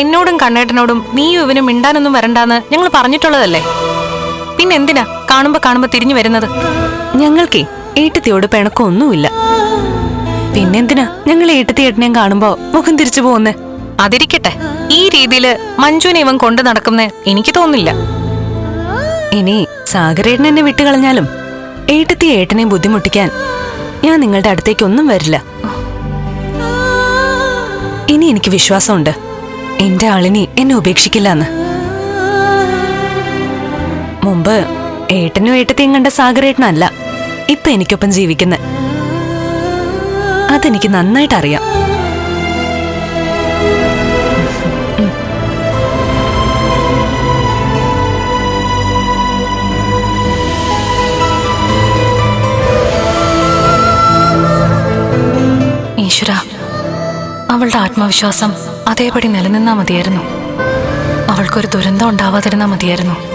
എന്നോടും കണ്ണേട്ടനോടും നീയും ഇവനും മിണ്ടാനൊന്നും വരണ്ടാന്ന് ഞങ്ങൾ പറഞ്ഞിട്ടുള്ളതല്ലേ? പിന്നെ എന്തിനാ കാണുമ്പോ കാണുമ്പോ തിരിഞ്ഞു വരുന്നത്? ഞങ്ങൾക്കേ ഏട്ടത്തിയോട് പിണക്കൊന്നുമില്ല പിന്നെന്തിനാ ഞങ്ങൾ ഏട്ടത്തി ഏട്ടനെയും കാണുമ്പോ മുഖം തിരിച്ചു പോകുന്നേ? അതിരിക്കട്ടെ. ഈ രീതിയിൽ മഞ്ജുവിനെ ഇവൻ കൊണ്ടു നടക്കുന്നേ എനിക്ക് തോന്നില്ല. ഇനി സാഗരേട്ടൻ എന്നെ വിട്ടുകളഞ്ഞാലും ഏട്ടത്തി ഏട്ടനെ ബുദ്ധിമുട്ടിക്കാൻ ഞാൻ നിങ്ങളുടെ അടുത്തേക്കൊന്നും വരില്ല. ഇനി എനിക്ക് വിശ്വാസമുണ്ട്. എന്റെ ആളിനി എന്നെ ഉപേക്ഷിക്കില്ല എന്ന് മുമ്പ് ഏട്ടനും ഏട്ടത്തെയും കണ്ട സാഗരേട്ടനല്ല ഇപ്പൊ എനിക്കൊപ്പം ജീവിക്കുന്നത് അതെനിക്ക് നന്നായിട്ട് അറിയാം ഈശ്വര അവളുടെ ആത്മവിശ്വാസം അതേപടി നിലനിന്നാ മതിയായിരുന്നു. അവൾക്കൊരു ദുരന്തം ഉണ്ടാവാതിരുന്നാ മതിയായിരുന്നു.